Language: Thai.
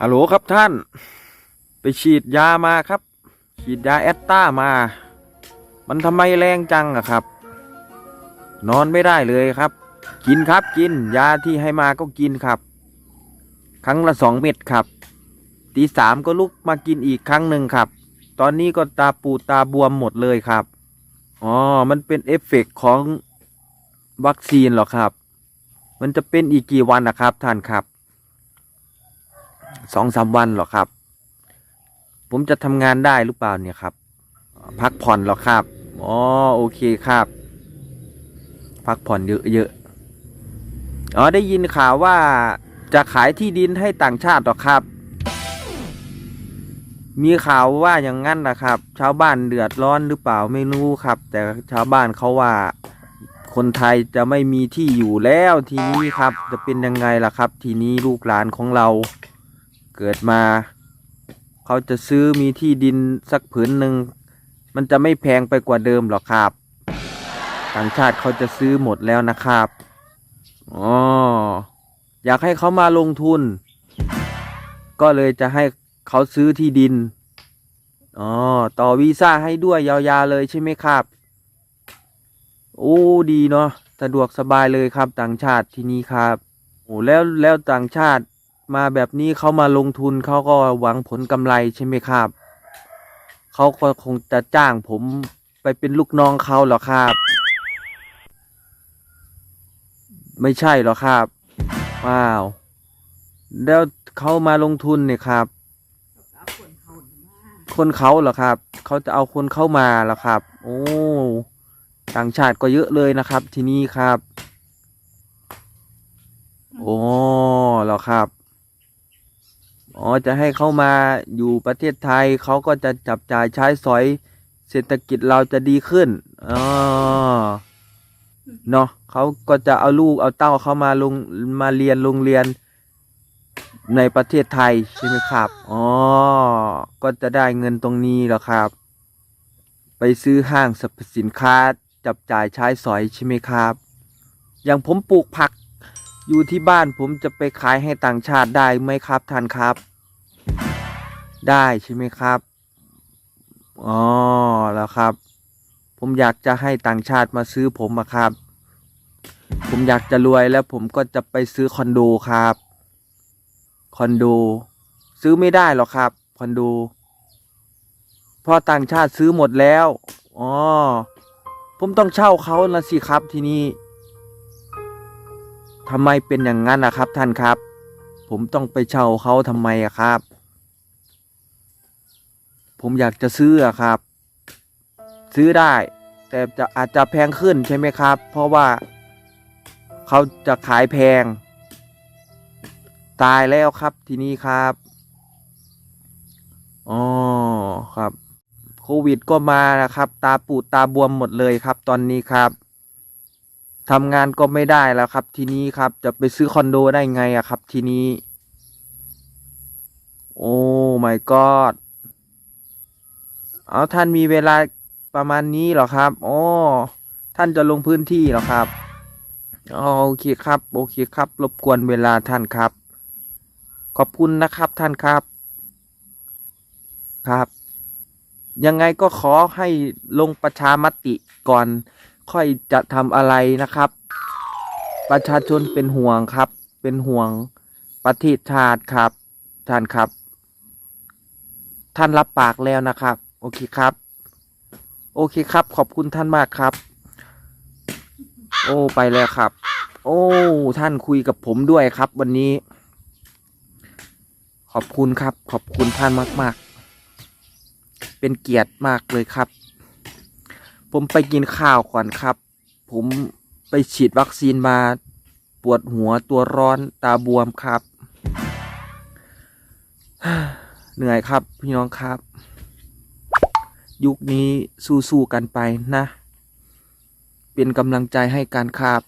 ฮัลโหลครับท่าน ไปฉีดยามาครับ ฉีดยาแอตตามา มันทำไมแรงจังอะครับ นอนไม่ได้เลยครับ กินครับกิน ยาที่ให้มาก็กินครับ ครั้งละสองเม็ดครับตีสามก็ลุกมากินอีกครั้งหนึ่งครับ ตอนนี้ก็ตาปูตาบวมหมดเลยครับ อ๋อ มันเป็นเอฟเฟกต์ของวัคซีนเหรอครับ มันจะเป็นอีกกี่วันนะครับท่านครับ สองสามวันหรอครับ ผมจะทำงานได้หรือเปล่าเนี่ยครับ พักผ่อนหรอครับอ๋อโอเคครับ พักผ่อนเยอะๆอ๋อได้ยินข่าวว่าจะขายที่ดินให้ต่างชาติหรอครับ มีข่าวว่าอย่างนั้นนะครับ ชาวบ้านเดือดร้อนหรือเปล่าไม่รู้ครับ แต่ชาวบ้านเขาว่าคนไทยจะไม่มีที่อยู่แล้วทีนี้ครับ จะเป็นยังไงล่ะครับ ทีนี้ลูกหลานของเรา เกิดมา เขาจะซื้อมีที่ดินสักผืนหนึ่ง มันจะไม่แพงไปกว่าเดิมหรอกครับ ต่างชาติเขาจะซื้อหมดแล้วนะครับอ๋ออยากให้เขามาลงทุน ก็เลยจะให้เขาซื้อที่ดินอ๋อต่อวีซ่าให้ด้วยยาวๆเลยใช่ไหมครับ โอ้ดีเนาะสะดวกสบายเลยครับต่างชาติที่นี่ครับโอ้แล้วแล้วต่างชาติ มาแบบนี้เขามาลงทุนเขาก็หวังผลกำไรใช่ไหมครับเขาก็คงจะจ้างผมไปเป็นลูกน้องเขาเหรอครับ ไม่ใช่หรอครับว้าว แล้วเขามาลงทุนเนี่ยครับ คนเขาเหรอครับ เขาจะเอาคนเข้ามาเหรอครับ โอ้ต่างชาติก็เยอะเลยนะครับ ที่นี่ครับ โอ้เหรอครับ อ๋อจะให้เข้ามาอยู่ประเทศไทยเขาก็จะจับจ่ายใช้สอยเศรษฐกิจเราจะดีขึ้นอ๋อเนาะเขาก็จะเอาลูกเอาเต้าเข้ามาลงมาเรียนโรงเรียนในประเทศไทยใช่ไหมครับ อ๋อ ก็จะได้เงินตรงนี้แล้วครับ ไปซื้อห้างสรรพสินค้าจับจ่ายใช้สอยใช่ไหมครับ อย่างผมปลูกผักอยู่ที่บ้านผมจะไปขายให้ต่างชาติได้ไหมครับท่านครับ ได้ใช่ไหมครับ อ๋อ แล้วครับ ผมอยากจะให้ต่างชาติมาซื้อผมอะครับ ผมอยากจะรวยแล้วผมก็จะไปซื้อคอนโดครับ คอนโด ซื้อไม่ได้หรอกครับ คอนโด เพราะต่างชาติซื้อหมดแล้ว อ๋อ ผมต้องเช่าเขาละสิครับทีนี้ทำไมเป็นอย่างนั้นนะครับท่านครับ ผมต้องไปเช่าเขาทำไมอะครับ ผมอยากจะซื้อครับ ซื้อได้ แต่จะอาจจะแพงขึ้นใช่ไหมครับ เพราะว่าเขาจะขายแพง ตายแล้วครับทีนี้ครับอ๋อครับ โควิดก็มานะครับ ตาปูดตาบวมหมดเลยครับ ตอนนี้ครับทำงานก็ไม่ได้แล้วครับ ทีนี้ครับ จะไปซื้อคอนโดได้ไงอะครับ ทีนี้ โอ้ my god เอาท่านมีเวลาประมาณนี้เหรอครับโอ๋อท่านจะลงพื้นที่เหรอครับอ๋อโอเคครับ โอเคครับ รบกวนเวลาท่านครับ ขอบคุณนะครับท่านครับ ครับ ยังไงก็ขอให้ลงประชามติก่อน ค่อยจะทำอะไรนะครับ ประชาชนเป็นห่วงครับ เป็นห่วงประเทศชาติครับ ท่านครับ ท่านรับปากแล้วนะครับ โอเคครับ โอเคครับ ขอบคุณท่านมากครับ โอ้ไปแล้วครับ โอ้ท่านคุยกับผมด้วยครับ วันนี้ ขอบคุณครับ ขอบคุณท่านมาก ๆ เป็นเกียรติมากเลยครับ ผมไปกินข้าวก่อนครับ ผมไปฉีดวัคซีนมา ปวดหัวตัวร้อนตาบวมครับ เหนื่อยครับ พี่น้องครับ ยุคนี้สู้ๆกันไปนะ เป็นกำลังใจให้การครับ